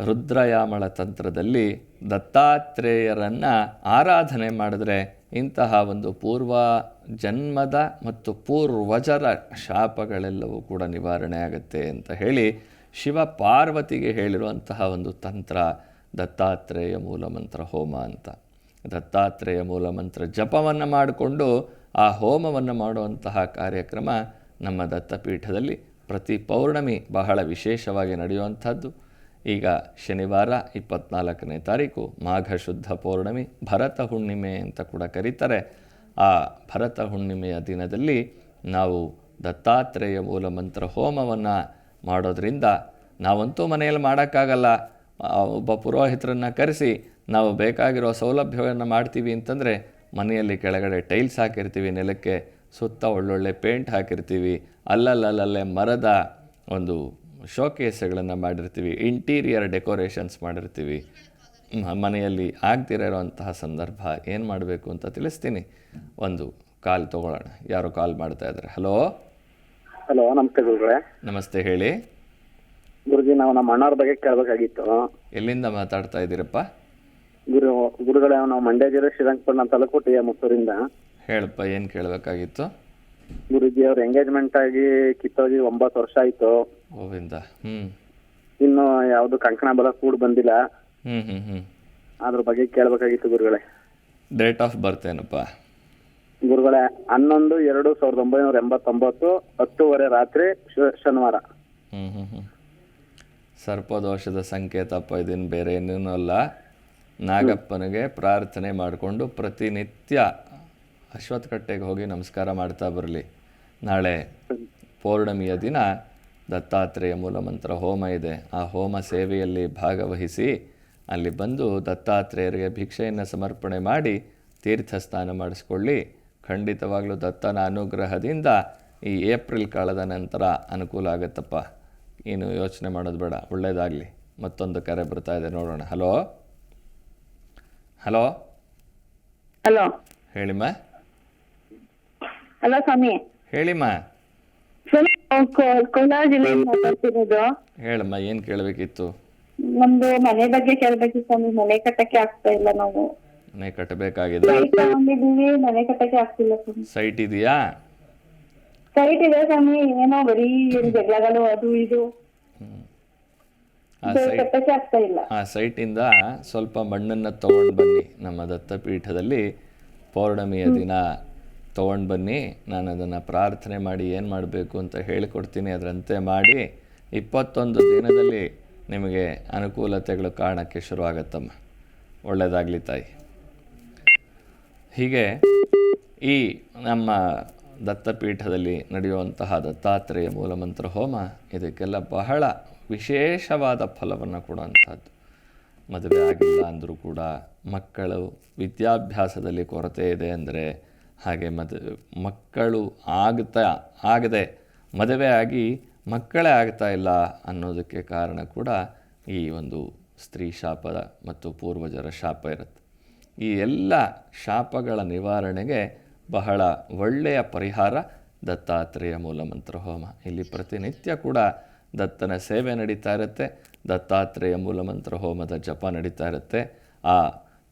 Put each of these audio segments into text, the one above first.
ರುದ್ರಯಾಮಳ ತಂತ್ರದಲ್ಲಿ ದತ್ತಾತ್ರೇಯರನ್ನು ಆರಾಧನೆ ಮಾಡಿದ್ರೆ ಇಂತಹ ಒಂದು ಪೂರ್ವ ಜನ್ಮದ ಮತ್ತು ಪೂರ್ವಜರ ಶಾಪಗಳೆಲ್ಲವೂ ಕೂಡ ನಿವಾರಣೆ ಆಗುತ್ತೆ ಅಂತ ಹೇಳಿ ಶಿವ ಪಾರ್ವತಿಗೆ ಹೇಳಿರುವಂತಹ ಒಂದು ತಂತ್ರ, ದತ್ತಾತ್ರೇಯ ಮೂಲಮಂತ್ರ ಹೋಮ ಅಂತ. ದತ್ತಾತ್ರೇಯ ಮೂಲಮಂತ್ರ ಜಪವನ್ನು ಮಾಡಿಕೊಂಡು ಆ ಹೋಮವನ್ನು ಮಾಡುವಂತಹ ಕಾರ್ಯಕ್ರಮ ನಮ್ಮ ದತ್ತಪೀಠದಲ್ಲಿ ಪ್ರತಿ ಪೌರ್ಣಮಿ ಬಹಳ ವಿಶೇಷವಾಗಿ ನಡೆಯುವಂಥದ್ದು. ಈಗ ಶನಿವಾರ ಇಪ್ಪತ್ನಾಲ್ಕನೇ ತಾರೀಕು ಮಾಘ ಶುದ್ಧ ಪೌರ್ಣಮಿ ಭರತ ಹುಣ್ಣಿಮೆ ಅಂತ ಕೂಡ ಕರೀತಾರೆ. ಆ ಭರತ ಹುಣ್ಣಿಮೆಯ ದಿನದಲ್ಲಿ ನಾವು ದತ್ತಾತ್ರೇಯ ಮೂಲ ಮಂತ್ರ ಹೋಮವನ್ನು ಮಾಡೋದರಿಂದ ನಾವಂತೂ ಮನೆಯಲ್ಲಿ ಮಾಡೋಕ್ಕಾಗಲ್ಲ. ಒಬ್ಬ ಪುರೋಹಿತರನ್ನು ಕರೆಸಿ ನಾವು ಬೇಕಾಗಿರೋ ಸೌಲಭ್ಯವನ್ನು ಮಾಡ್ತೀವಿ ಅಂತಂದರೆ ಮನೆಯಲ್ಲಿ ಕೆಳಗಡೆ ಟೈಲ್ಸ್ ಹಾಕಿರ್ತೀವಿ, ನೆಲಕ್ಕೆ ಸುತ್ತ ಒಳ್ಳೊಳ್ಳೆ ಪೇಂಟ್ ಹಾಕಿರ್ತೀವಿ. ಅಲ್ಲಲ್ಲಲ್ಲೇ ಮರದ ಒಂದು ಶೋಕೇಸ್ಗಳನ್ನು ಮಾಡಿರ್ತೀವಿ ಇಂಟೀರಿಯರ್ ಡೆಕೋರೇಷನ್ಸ್ ಮಾಡಿರ್ತೀವಿ. ಮನೆಯಲ್ಲಿ ಮನೆಯಲ್ಲಿ ಆಗ್ತಿರೋಂತಹ ಸಂದರ್ಭ ಏನು ಮಾಡಬೇಕು ಅಂತ ತಿಳಿಸ್ತೀನಿ. ಒಂದು ಕಾಲ್ ತೊಗೊಳ್ಳೋಣ. ಯಾರು ಕಾಲ್ ಮಾಡ್ತಾ ಇದ್ದಾರೆ. ಹಲೋ ಹಲೋ ನಮಸ್ತೆ ಗುರುಗಳೇ. ನಮಸ್ತೆ ಹೇಳಿ. ಗುರುಜಿ ನಾವು ನಮ್ಮ ಅಣ್ಣವ್ರ ಬಗ್ಗೆ ಕೇಳಬೇಕಾಗಿತ್ತು. ಎಲ್ಲಿಂದ ಮಾತಾಡ್ತಾ ಇದ್ದೀರಪ್ಪ? ಗುರು ಗುರುಗಳೇ ನಾವು ಮಂಡ್ಯ ಜಿಲ್ಲೆ ಶ್ರೀರಂಗಪಟ್ಟಣ ತಾಲೂಕು ಟಿ ಎಂ ಮುತ್ತೂರಿಂದ. ಹೇಳಪ್ಪ ಏನು ಕೇಳಬೇಕಾಗಿತ್ತು? ಗುರುಜಿ ಅವ್ರ ಎಂಗೇಜ್ಮೆಂಟ್ ಆಗಿ ಕಿತ್ತೋಗಿ ಒಂಬತ್ತು ವರ್ಷ ಆಯ್ತು. ಗೋವಿಂದ. ಹ್ಞೂ ಇನ್ನು ಯಾವ್ದು ಕಂಕಣ ಬಲ ಕೂಡ ಬಂದಿಲ್ಲ. ಹ್ಮ್ ಹ್ಮ್ ಹ್ಮ್. ಅದ್ರ ಬಗ್ಗೆ ಕೇಳಬೇಕಾಗಿತ್ತು ಗುರುಗಳೇ. ಡೇಟ್ ಆಫ್ ಬರ್ತ್ ಏನಪ್ಪ? ಗುರುಗಳೇ ಹನ್ನೊಂದು ಎರಡು ಸಾವಿರದ ಒಂಬೈನೂರ ಎಂಬತ್ತೊಂಬತ್ತು ಹತ್ತುವರೆ ರಾತ್ರಿ ಶ- ಶನಿವಾರ. ಹ್ಮ್ ಹ್ಮ್ ಹ್ಮ್. ಸರ್ಪದೋಷದ ಸಂಕೇತಪ್ಪ ಇದನ್ನು ಬೇರೆ ಏನೇನೂ ಅಲ್ಲ. ನಾಗಪ್ಪನಿಗೆ ಪ್ರಾರ್ಥನೆ ಮಾಡಿಕೊಂಡು ಪ್ರತಿನಿತ್ಯ ಅಶ್ವತ್ಥಕಟ್ಟೆಗೆ ಹೋಗಿ ನಮಸ್ಕಾರ ಮಾಡ್ತಾ ಬರಲಿ. ನಾಳೆ ಪೌರ್ಣಮಿಯ ದಿನ ದತ್ತಾತ್ರೇಯ ಮೂಲಮಂತ್ರ ಹೋಮ ಇದೆ. ಆ ಹೋಮ ಸೇವೆಯಲ್ಲಿ ಭಾಗವಹಿಸಿ ಅಲ್ಲಿ ಬಂದು ದತ್ತಾತ್ರೇಯರಿಗೆ ಭಿಕ್ಷೆಯನ್ನು ಸಮರ್ಪಣೆ ಮಾಡಿ ತೀರ್ಥ ಸ್ನಾನ ಮಾಡಿಸ್ಕೊಳ್ಳಿ. ಖಂಡಿತವಾಗಲೂ ದತ್ತನ ಅನುಗ್ರಹದಿಂದ ಈ ಏಪ್ರಿಲ್ ಕಾಲದ ನಂತರ ಅನುಕೂಲ ಆಗುತ್ತಪ್ಪ. ಏನು ಯೋಚನೆ ಮಾಡೋದು ಬೇಡ ಒಳ್ಳೆಯದಾಗಲಿ ಮತ್ತೊಂದು ಕರೆ ಬರ್ತಾ ಇದೆ ನೋಡೋಣ. ಹಲೋ? ಹಲೋ? ಹಲೋ? ಹೇಳಿಮ್ಮ ಹಲೋ ಸ್ವಾಮಿ. ಹೇಳಿಮ್ಮ. ಸ್ವಾಮಿ ನಾವು ಕೋ- ಕೋಲಾರ ಜಿಲ್ಲೆಯಿಂದ ಮಾತಾಡ್ತಿರೋದು. ಹೇಳಮ್ಮ ಏನ್ ಕೇಳಬೇಕಿತ್ತು? ನಮ್ದು ಮನೆ ಬಗ್ಗೆ ಕೇಳಬೇಕಿತ್ತು ಸ್ವಾಮಿ. ಮನೆ ಕಟ್ಟಕ್ಕೆ ಆಗ್ತಾ ಇಲ್ಲ ನಾವು. ಮನೆ ಕಟ್ಟಬೇಕಾಗಿದೆ. ಸೈಟ್ ತಗೊಂಡಿದೀವಿ ಮನೆ ಕಟ್ಟಕ್ಕೆ ಆಗ್ತಿಲ್ಲ ಸ್ವಾಮಿ. ಸೈಟ್ ಇದೆಯಾ? ಸೈಟ್ ಇದೆ ಸ್ವಾಮಿ. ಏನೋ ಬರೀ ಜಗಳಗಳು ಅದು ಇದು. ಆ ಸೈಟ್ ಕಟ್ಟಕ್ಕೆ ಆಗ್ತಾ ಇಲ್ಲ. ಆ ಸೈಟಿಂದ ಸ್ವಲ್ಪ ಮಣ್ಣನ್ನ ತಗೊಂಡ್ ಬನ್ನಿ. ನಮ್ಮ ದತ್ತಪೀಠದಲ್ಲಿ ಪೌರ್ಣಮಿಯ ದಿನ. ತೊಗೊಂಡು ಬನ್ನಿ, ನಾನು ಅದನ್ನು ಪ್ರಾರ್ಥನೆ ಮಾಡಿ ಏನು ಮಾಡಬೇಕು ಅಂತ ಹೇಳಿಕೊಡ್ತೀನಿ. ಅದರಂತೆ ಮಾಡಿ ಇಪ್ಪತ್ತೊಂದು ದಿನದಲ್ಲಿ ನಿಮಗೆ ಅನುಕೂಲತೆಗಳು ಕಾರಣಕ್ಕೆ ಶುರುವಾಗತ್ತಮ್ಮ. ಒಳ್ಳೆಯದಾಗಲಿ ತಾಯಿ. ಹೀಗೆ ಈ ನಮ್ಮ ದತ್ತಪೀಠದಲ್ಲಿ ನಡೆಯುವಂತಹ ದತ್ತಾತ್ರೇಯ ಮೂಲಮಂತ್ರ ಹೋಮ ಇದಕ್ಕೆಲ್ಲ ಬಹಳ ವಿಶೇಷವಾದ ಫಲವನ್ನು ಕೊಡುವಂಥದ್ದು. ಮದುವೆ ಆಗಿಲ್ಲ ಅಂದರೂ ಕೂಡ ಮಕ್ಕಳು ವಿದ್ಯಾಭ್ಯಾಸದಲ್ಲಿ ಕೊರತೆ ಇದೆ ಅಂದರೆ ಹಾಗೆ ಮದು, ಮಕ್ಕಳು ಆಗ್ತಾ, ಆಗದೆ ಮದುವೆ ಆಗಿ ಮಕ್ಕಳೇ ಆಗ್ತಾ ಇಲ್ಲ ಅನ್ನೋದಕ್ಕೆ ಕಾರಣ ಕೂಡ ಈ ಒಂದು ಸ್ತ್ರೀ ಶಾಪದ ಮತ್ತು ಪೂರ್ವಜರ ಶಾಪ ಇರುತ್ತೆ. ಈ ಎಲ್ಲ ಶಾಪಗಳ ನಿವಾರಣೆಗೆ ಬಹಳ ಒಳ್ಳೆಯ ಪರಿಹಾರ ದತ್ತಾತ್ರೇಯ ಮೂಲಮಂತ್ರ ಹೋಮ. ಇಲ್ಲಿ ಪ್ರತಿನಿತ್ಯ ಕೂಡ ದತ್ತನ ಸೇವೆ ನಡೀತಾ ಇರುತ್ತೆ, ದತ್ತಾತ್ರೇಯ ಮೂಲಮಂತ್ರ ಹೋಮದ ಜಪ ನಡೀತಾ ಇರುತ್ತೆ. ಆ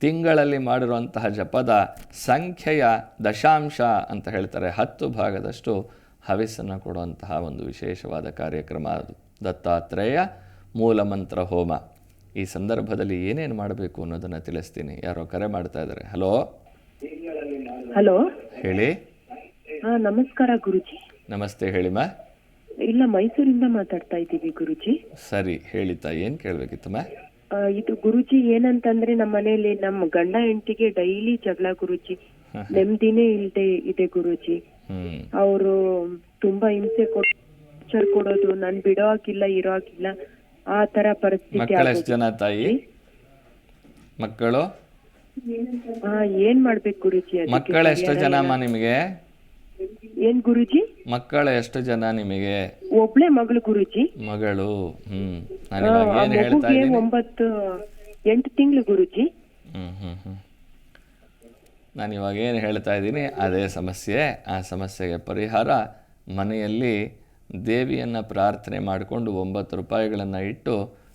ತಿಂಗಳಲ್ಲಿ ಮಾಡಿರುವಂತಹ ಜಪದ ಸಂಖ್ಯೆಯ ದಶಾಂಶ ಅಂತ ಹೇಳ್ತಾರೆ. ಹತ್ತು ಭಾಗದಷ್ಟು ಹವಿಸ್ಸನ್ನು ಕೊಡುವಂತಹ ಒಂದು ವಿಶೇಷವಾದ ಕಾರ್ಯಕ್ರಮ ಅದು. ದತ್ತಾತ್ರೇಯ ಮೂಲಮಂತ್ರ ಹೋಮ. ಈ ಸಂದರ್ಭದಲ್ಲಿ ಏನೇನು ಮಾಡಬೇಕು ಅನ್ನೋದನ್ನು ತಿಳಿಸ್ತೀನಿ. ಯಾರೋ ಕರೆ ಮಾಡ್ತಾ ಇದ್ದಾರೆ. ಹಲೋ? ಹಲೋ? ಹೇಳಿ. ಹಾ ನಮಸ್ಕಾರ ಗುರುಜಿ. ನಮಸ್ತೆ ಹೇಳಿಮ್ಮ. ಇಲ್ಲ ಮೈಸೂರಿಂದ ಮಾತಾಡ್ತಾ ಇದ್ದೀವಿ ಗುರುಜಿ. ಸರಿ ಹೇಳಿತಾ ಏನ್ ಏನು ಮಾ ಇದು ಗುರುಜಿ ಏನಂತಂದ್ರೆ ನಮ್ಮ ಮನೆಯಲ್ಲಿ ನಮ್ಮ ಗಂಡ ಹೆಂಡತಿಗೆ ಡೈಲಿ ಜಗಳ ಗುರುಜಿ. ನೆಮ್ಮದಿನೇ ಇಲ್ದೆ ಇದೆ ಗುರುಜಿ. ಅವರು ತುಂಬಾ ಹಿಂಸೆ ಕೊಡ್ ಕೊಡೋದು ನಾನ್ ಬಿಡೋ ಹಾಕಿಲ್ಲ ಇರೋ ಹಾಕಿಲ್ಲ ಆ ತರ ಪರಿಸ್ಥಿತಿ ಮಕ್ಕಳು ಎಷ್ಟು ಜನ ತಾಯಿ? ಮಕ್ಕಳು? ಹಾ ಏನ್ ಮಾಡ್ಬೇಕು ಗುರುಜಿ ಮಕ್ಕಳು ಎಷ್ಟು ಜನ ನಿಮಗೆ? ಏನ್ ಗುರುಜಿ? ಮಕ್ಕಳ ಎಷ್ಟು ಜನ ನಿಮಗೆ? ಒಬ್ಳೆ ಮಗಳು ಗುರುಜಿ. ಮಗಳು ಹ್ಮ್. ನಾನು ಆ, ಇವಾಗ ಆ ಏನು ಹೇಳ್ತಾ ಮಗುಗೆ ಇದ್ದೀನಿ? ಒಂಬತ್ತು ಎಂಟು ತಿಂಗಳು ಗುರುಜಿ. ಹ್ಮ್ ಹ್ಮ್ ಹ್ಮ್. ನಾನು ಇವಾಗ ಏನು ಹೇಳ್ತಾ ಇದ್ದೀನಿ? ಅದೇ ಸಮಸ್ಯೆ. ಆ ಸಮಸ್ಯೆಗೆ ಪರಿಹಾರ ಮನೆಯಲ್ಲಿ ದೇವಿಯನ್ನು ಪ್ರಾರ್ಥನೆ ಮಾಡಿಕೊಂಡು ಒಂಬತ್ತು ರೂಪಾಯಿಗಳನ್ನು ಇಟ್ಟು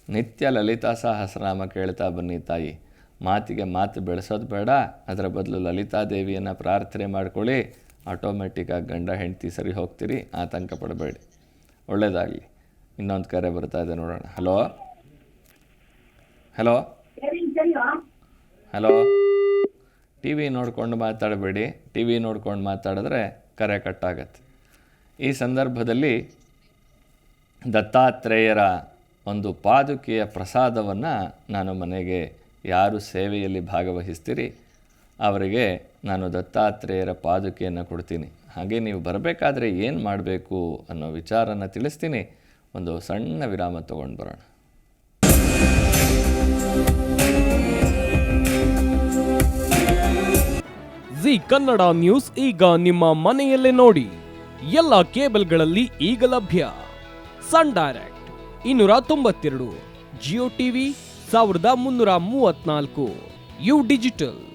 ನಿತ್ಯ ಲಲಿತಾ ಸಹಸ್ರನಾಮ ಕೇಳ್ತಾ ಬನ್ನಿ ತಾಯಿ. ಮಾತಿಗೆ ಮಾತು ಬೆಳೆಸೋದು ಬೇಡ. ಅದರ ಬದಲು ಲಲಿತಾ ದೇವಿಯನ್ನು ಪ್ರಾರ್ಥನೆ ಮಾಡ್ಕೊಳ್ಳಿ. ಆಟೋಮೆಟಿಕ್ಕಾಗಿ ಗಂಡ, ಹೆಂಡತಿ ಸರಿ ಹೋಗ್ತೀರಿ, ಆತಂಕ ಪಡಬೇಡಿ. ಒಳ್ಳೆಯದಾಗಲಿ ಇನ್ನೊಂದು ಕರೆ ಬರ್ತಾ ಇದೆ ನೋಡೋಣ. Hello hello hello T V ನೋಡ್ಕೊಂಡು ಮಾತಾಡಬೇಡಿ. ಟಿ ವಿ ನೋಡ್ಕೊಂಡು ಮಾತಾಡಿದ್ರೆ ಕರೆ ಕಟ್ಟಾಗತ್ತೆ. ಈ ಸಂದರ್ಭದಲ್ಲಿ ದತ್ತಾತ್ರೇಯರ ಒಂದು ಪಾದುಕೆಯ ಪ್ರಸಾದವನ್ನು ನಾನು ಮನೆಗೆ ಯಾರು ಸೇವೆಯಲ್ಲಿ ಭಾಗವಹಿಸ್ತೀರಿ? ಅವರಿಗೆ ನಾನು ದತ್ತಾತ್ರೇಯರ ಪಾದುಕೆಯನ್ನು ಕೊಡ್ತೀನಿ. ಹಾಗೆ ನೀವು ಬರಬೇಕಾದ್ರೆ ಏನು ಮಾಡಬೇಕು ಅನ್ನೋ ವಿಚಾರನ ತಿಳಿಸ್ತೀನಿ. ಒಂದು ಸಣ್ಣ ವಿರಾಮ ತಗೊಂಡು ಬರೋಣ. ಜಿ ಕನ್ನಡ ನ್ಯೂಸ್ ಈಗ ನಿಮ್ಮ ಮನೆಯಲ್ಲೇ ನೋಡಿ. ಎಲ್ಲ ಕೇಬಲ್ಗಳಲ್ಲಿ ಈಗ ಲಭ್ಯ. ಸನ್ ಡೈರೆಕ್ಟ್ ಇನ್ನೂರ ತೊಂಬತ್ತೆರಡು, ಜಿಯೋ ಟಿವಿ ಸಾವಿರದ ಮುನ್ನೂರ ಮೂವತ್ನಾಲ್ಕು ಯು ಡಿಜಿಟಲ್.